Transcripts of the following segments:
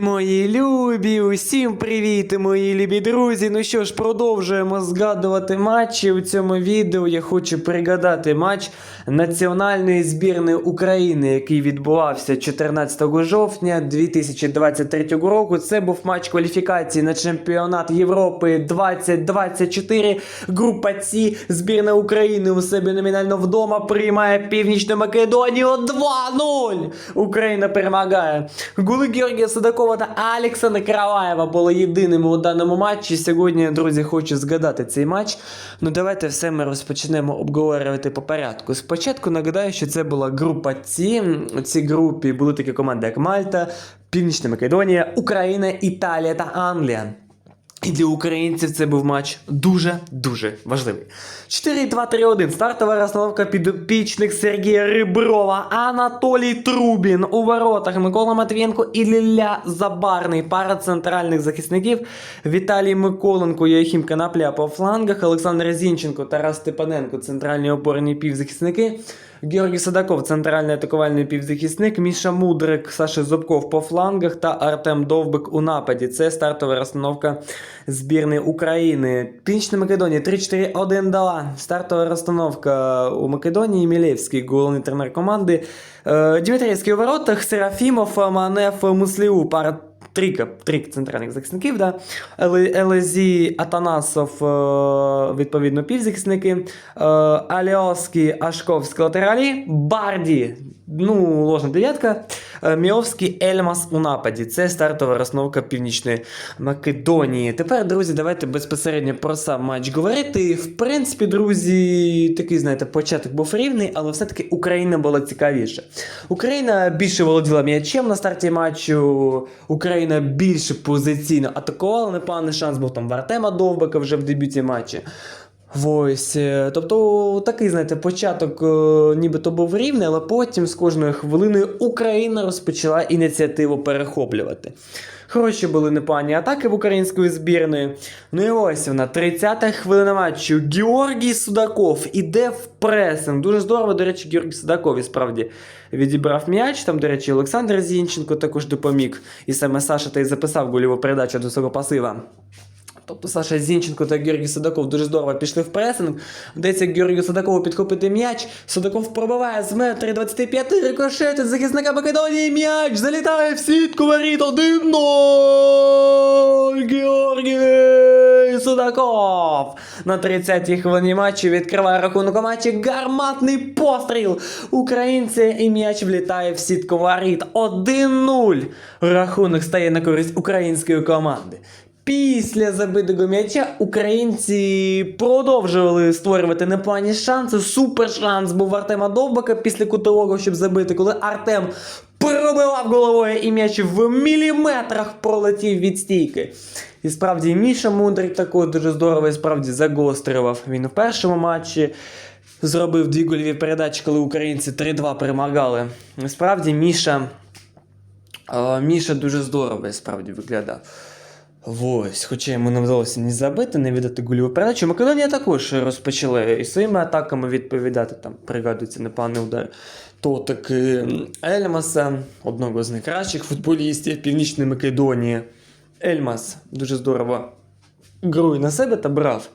Мої любі, усім привіт, мої любі друзі. Ну що ж, продовжуємо згадувати матчі. У цьому відео я хочу пригадати матч національної збірної України, який відбувався 14 жовтня 2023 року. Це був матч кваліфікації на чемпіонат Європи 2024. Група С збірна України у себе номінально вдома приймає Північну Македонію 2-0. Україна перемагає. Гули Георгія Судакова та Алекса Караваєва були єдиними у даному матчі. Сьогодні, друзі, хочу згадати цей матч. Ну давайте все ми розпочнемо обговорювати по порядку. Спочатку нагадаю, що це була група Ці. У цій групі були такі команди, як Мальта, Північна Македонія, Україна, Італія та Англія. І для українців це був матч дуже-дуже важливий. 4-2-3-1. Стартова розстановка підопічних Сергія Риброва, Анатолій Трубін у воротах, Микола Матвієнко і Лілля Забарний. Пара центральних захисників Віталій Миколенко, Яхім Канапля по флангах, Олександр Зінченко, Тарас Степаненко, центральні опорні півзахисники. Георгій Садаков, центральний атакувальний півзахисник, Міша Мудрик, Саша Зубков по флангах та Артем Довбик у нападі. Це стартова розстановка збірної України. Північна Македонія 3-4-1-2. Стартова розстановка у Македонії. Мілєвський, головний тренер команди. Е, Дмитрійський у воротах, Серафімов, Манеф, Мусліу. Пара Трійка, трійка центральних захисників, да. Елезі Атанасов, е, відповідно, півзахисники. Е, Аліоський, Ашковський латералі. Барді, ну, ложна дев'ятка. Е, Міовський, Ельмас у нападі. Це стартова розновка Північної Македонії. Тепер, друзі, давайте безпосередньо про сам матч говорити. В принципі, друзі, такий, знаєте, початок був рівний, але все-таки Україна була цікавіша. Україна більше володіла м'ячем на старті матчу. Україна більше позиційно атакувала. Непоганий шанс був там в Артема Довбика вже в дебюті матчі. Ось, е, тобто такий, знаєте, початок е, нібито був рівний, але потім з кожною хвилиною Україна розпочала ініціативу перехоплювати. Хороші були непогані атаки в української збірної. Ну і ось вона, 30-та хвилина матчу. Георгій Судаков іде в пресинг. Дуже здорово, до речі, Георгій Судаков і справді відібрав м'яч. Там, до речі, Олександр Зінченко також допоміг. І саме Саша та й записав гольову передачу до свого пасива. Тобто Саша Зінченко та Георгій Садаков дуже здорово пішли в пресинг. Вдається Георгію Садакову підхопити м'яч. Садаков пробиває з метри 25 рикошет захисника Македонії. М'яч залітає в сітку воріт 1-0. Георгій Судаков на 30-й хвилині матчу відкриває рахунок у матчі. Гарматний постріл. Українці і м'яч влітає в сітку воріт 1-0. Рахунок стає на користь української команди. Після забитого м'яча українці продовжували створювати непогані шанси. Супер шанс був Артема Довбака після кутового, щоб забити, коли Артем пробивав головою і м'яч в міліметрах пролетів від стійки. І справді Міша Мудрик також дуже здорово і справді загострював. Він у першому матчі зробив дві гольові передачі, коли українці 3-2 перемагали. І справді Міша, е, Міша дуже здорово і справді виглядав. Ось, хоча йому не вдалося ні забити, не віддати гольову передачу. Македонія також розпочала і своїми атаками відповідати. Там пригадується непоганий удар. То таки Ельмаса, одного з найкращих футболістів Північної Македонії. Ельмас дуже здорово гру і на себе та брав.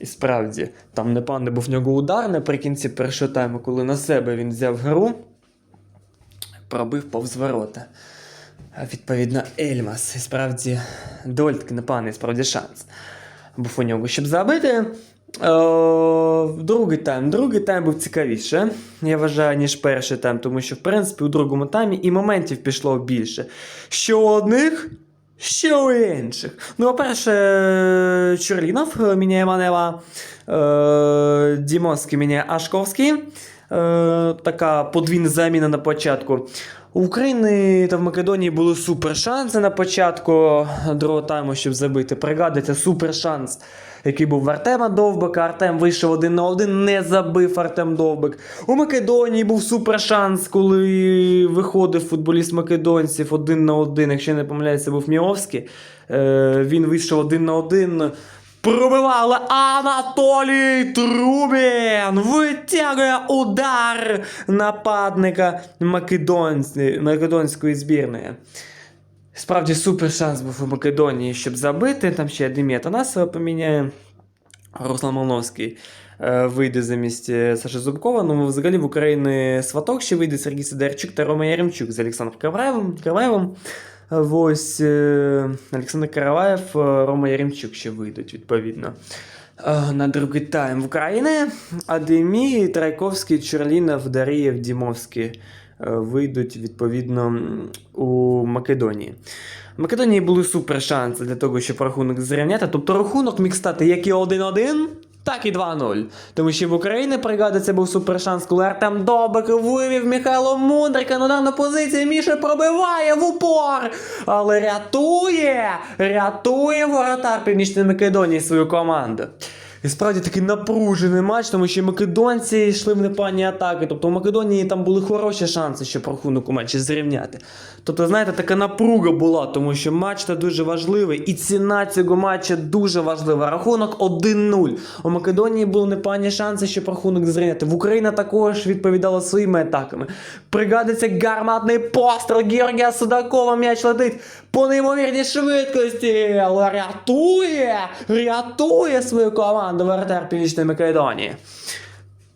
І справді, там непоганий був в нього удар наприкінці першого тайму, коли на себе він взяв гру, пробив повз ворота. Відповідно, Ельмас. І справді доволі таки непоганий справді шанс. Був у нього, щоб забити. Е, другий тайм. Другий тайм був цікавіше, я вважаю, ніж перший тайм, тому що, в принципі, у другому таймі і моментів пішло більше. Що у одних, що у інших. Ну, по-перше, Чурлінов міняє Манева, е, Дімовський міняє Ашковський. Е, така подвійна заміна на початку. У України та в Македонії були супер шанси на початку другого тайму, щоб забити. Пригадується супер шанс, який був в Артема Довбика. Артем вийшов один на один, не забив Артем Довбик. У Македонії був супер шанс, коли виходив футболіст македонців один на один. Якщо не помиляюся, був Міовський. Е, він вийшов один на один. Пробивали Анатолій Трубін витягує удар нападника Македонської, македонської збірної. Справді супер шанс був у Македонії, щоб забити. Там ще Демія Танасова поміняє. Руслан Малновський е, вийде замість е, Саші Зубкова. Ну, взагалі в Україні Сваток ще вийде Сергій Сидорчук та Рома Яремчук з Олександром Караваєвим. Ось е, Олександр Караваєв, е, Рома Яремчук ще вийдуть, відповідно. Е, На другий тайм в Україні Адемі, Трайковський, Черлінов, Дарієв, Дімовський вийдуть відповідно у Македонії. В Македонії були супер шанси для того, щоб рахунок зрівняти. Тобто рахунок міг стати як і 1-1, так і 2-0. Тому що в Україні пригадується це був супершанс, коли Артем Добик вивів Михайло Мудрика на дану позицію. Міша пробиває в упор. Але рятує, рятує воротар Північної Македонії свою команду. І справді такий напружений матч, тому що македонці йшли в непані атаки. Тобто у Македонії там були хороші шанси, щоб рахунок у матчі зрівняти. Тобто, знаєте, така напруга була, тому що матч та дуже важливий, і ціна цього матча дуже важлива. Рахунок 1-0. У Македонії були непані шанси, щоб рахунок зрівняти. В Україна також відповідала своїми атаками. Пригадується гарматний постріл Георгія Судакова. М'яч летить по неймовірній швидкості, але рятує, рятує свою команду воротар Північної Македонії.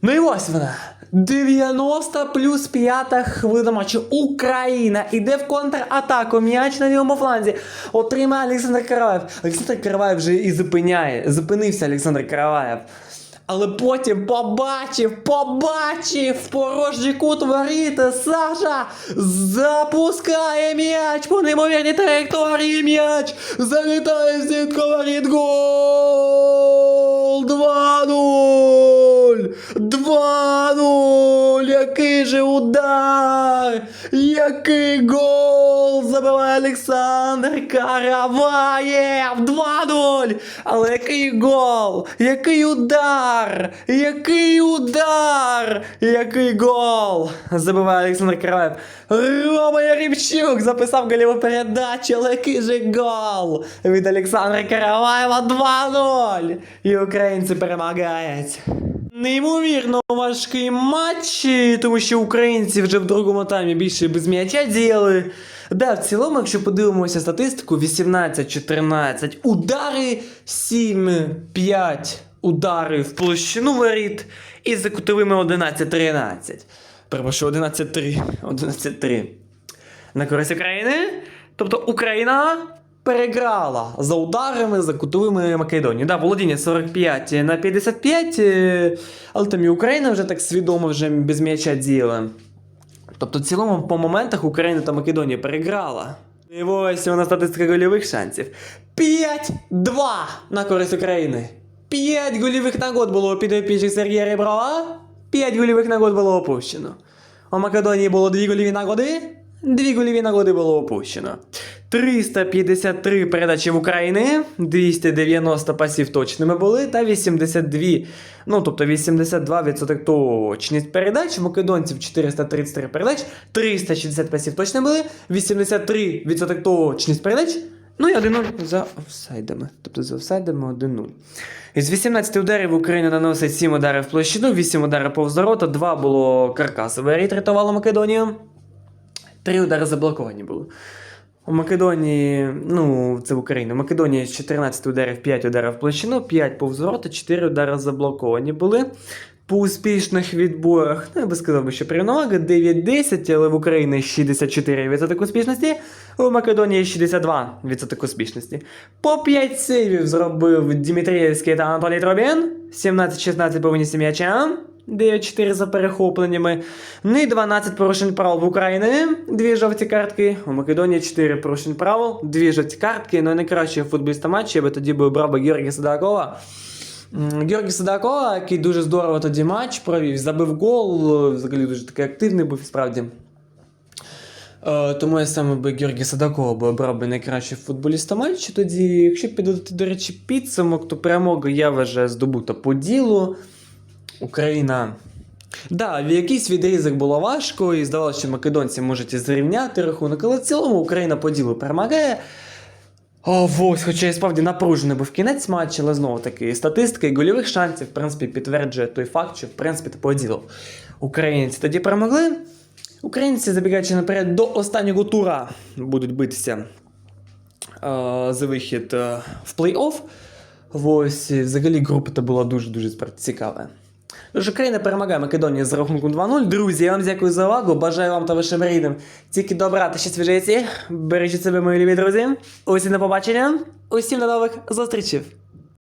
Ну і ось вона. 90 плюс 5 хвилина матчу. Україна іде в контратаку. М'яч на лівому фланзі. Отримає Олександр Караваєв. Олександр Караваєв вже і зупиняє. Зупинився Олександр Караваєв. Але потім побачив, побачив порожній кут воріта. Саша запускає м'яч по неймовірній траєкторії. М'яч залітає сітку воріт. Гол! ゴールドワード 2-0! Який же удар! Який гол! Забиває Олександр Караваєв! 2-0! Але який гол! Який удар! Який удар! Який гол! Забиває Олександр Караваєв. Рома Яремчук записав голіву передачу, але який же гол! Від Олександра Караваєва 2-0! І українці перемагають. Неймовірно важкий матч, тому що українці вже в другому таймі більше без м'яча діяли. Да, в цілому, якщо подивимося статистику, 18-14 удари, 7-5 удари в площину воріт і за кутовими 11-13. Перепрошую, 11-3. 11-3. На користь України. Тобто Україна переграла за ударами, за кутовими Македонії. Да, володіння 45 на 55, е, але там і Україна вже так свідомо вже без м'яча діяла. Тобто, в цілому, по моментах Україна та Македонія переграла. І ось вона статистика гольових шансів. 5-2 на користь України. 5 гольових нагод було у підопічних Сергія Реброва. 5 гольових нагод було опущено. У Македонії було 2 гольові нагоди. 2 гольові нагоди було опущено. 353 передачі в Україні, 290 пасів точними були, та 82, ну тобто 82% точність передач. Македонців 433 передач, 360 пасів точно були, 83% точність передач. Ну і 1-0 за офсайдами. Тобто за офсайдами 1-0. Із 18 ударів Україна наносить 7 ударів в площину, 8 ударів повз ворота, 2 було каркасове рейд рятувало Македонію. Три удари заблоковані були. У Македонії, ну, це в Україні. У Македонії з 14 ударів 5 ударів в площину, 5 повзвороти, 4 удари заблоковані були. По успішних відборах, ну я би сказав, що перевага 9-10, але в Україні 64% успішності, у Македонії 62% успішності. По 5 сейвів зробив Дмитрієвський та Анатолій Тробін, 17-16 по винісі м'яча. 9-4 за перехопленнями. Ну і 12 порушень правил в Україні, дві жовті картки. У Македонії 4 порушень правил, дві жовті картки. Ну найкращий футболіста матчу, я би тоді би обрав би Георгія Садакова. Георгій Садакова, який дуже здорово тоді матч провів, забив гол, взагалі дуже такий активний був справді. Е, тому я саме би Георгія Садакова би обрав би найкращий футболіста матчу. Тоді, якщо підводити, до речі, підсумок, то перемога я вважаю здобута по ділу. Україна. Да, в якийсь відрізок було важко, і здавалося, що македонці можуть і зрівняти рахунок, але в цілому Україна по ділу перемагає. О, ось, хоча і справді напружений був кінець матчу, але знову таки статистика і гольових шансів, в принципі, підтверджує той факт, що в принципі по ділу. Українці тоді перемогли. Українці, забігаючи наперед до останнього тура, будуть битися за вихід е, в плей-офф. Ось, взагалі група була дуже-дуже цікава. Тож Україна перемагає Македонію з рахунком 2-0. Друзі, я вам дякую за увагу. Бажаю вам та вашим рідним тільки добра та житті. Бережіть себе, мої любі друзі. Усім на побачення. Усім до нових зустрічей.